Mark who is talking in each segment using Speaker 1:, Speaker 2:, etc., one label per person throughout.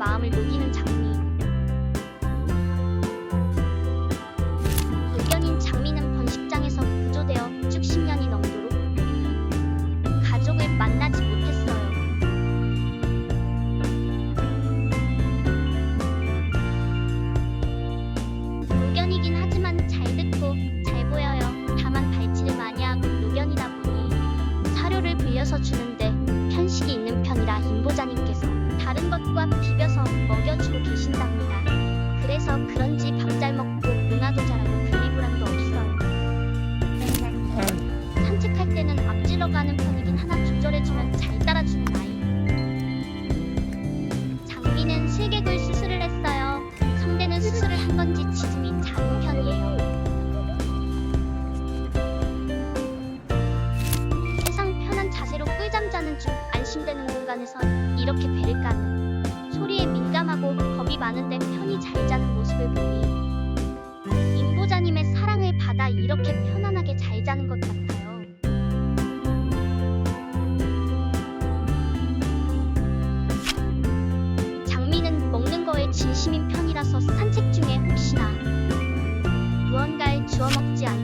Speaker 1: 마음을 녹이는 앞질러 가는 편이긴 하나 조절해주면 잘 따라주는 아이. 장비는 슬개골 수술을 했어요. 성대는 수술을 한 건지 지짐이 작은 편이에요. 세상 편한 자세로 꿀잠 자는 중 안심되는 공간에서 이렇게 배를 까는 소리에 민감하고 겁이 많은데 편히 잘 자는 모습을 보니 임보자님의 사랑을 받아 이렇게 편안하게 잘 자는 것 같아요. 산책 중에 혹시나 무언가를 주워 먹지 않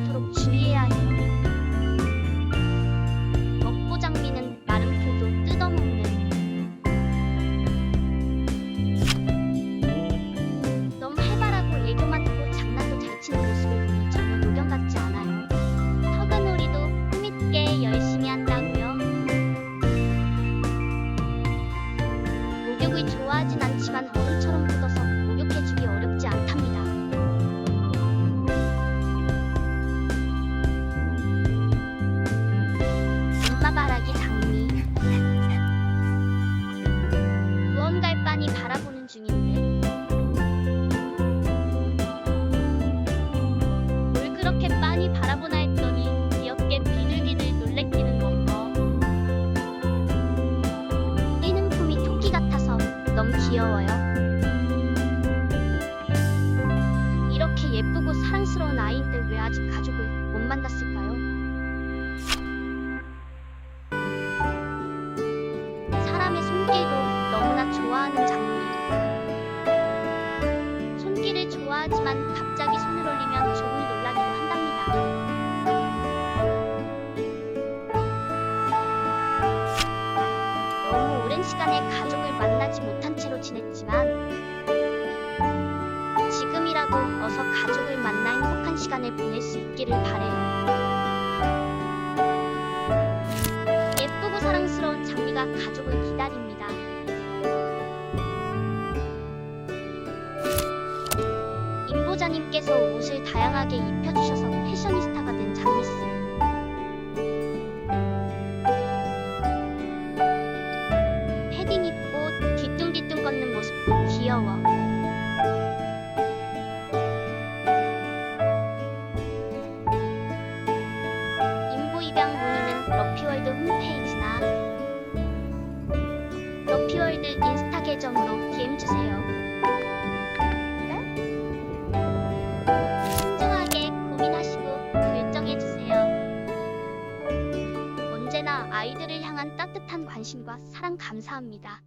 Speaker 1: 사랑스러운 아이인데 왜 아직 가족을 못 만났을까요? 사람의 손길도 너무나 좋아하는 장미. 손길을 좋아하지만 갑자기 손을 올리면 조금 놀라기도 한답니다. 너무 오랜 시간에 가족을 만나지 못한 채로 지냈지만 지금이라도 어서 가족을 만나 행복한 시간을 보낼 수 있기를 바래요. 예쁘고 사랑스러운 장미가 가족을 기다립니다. 임보자님께서 옷을 다양하게 입혀주셔서 패셔니스타가 된 장미스. 패딩 입고 뒤뚱뒤뚱 걷는 모습도 귀여워. 입양 문의는 러피월드 홈페이지나 러피월드 인스타 계정으로 DM 주세요. 신중하게 고민하시고 결정해 주세요. 언제나 아이들을 향한 따뜻한 관심과 사랑 감사합니다.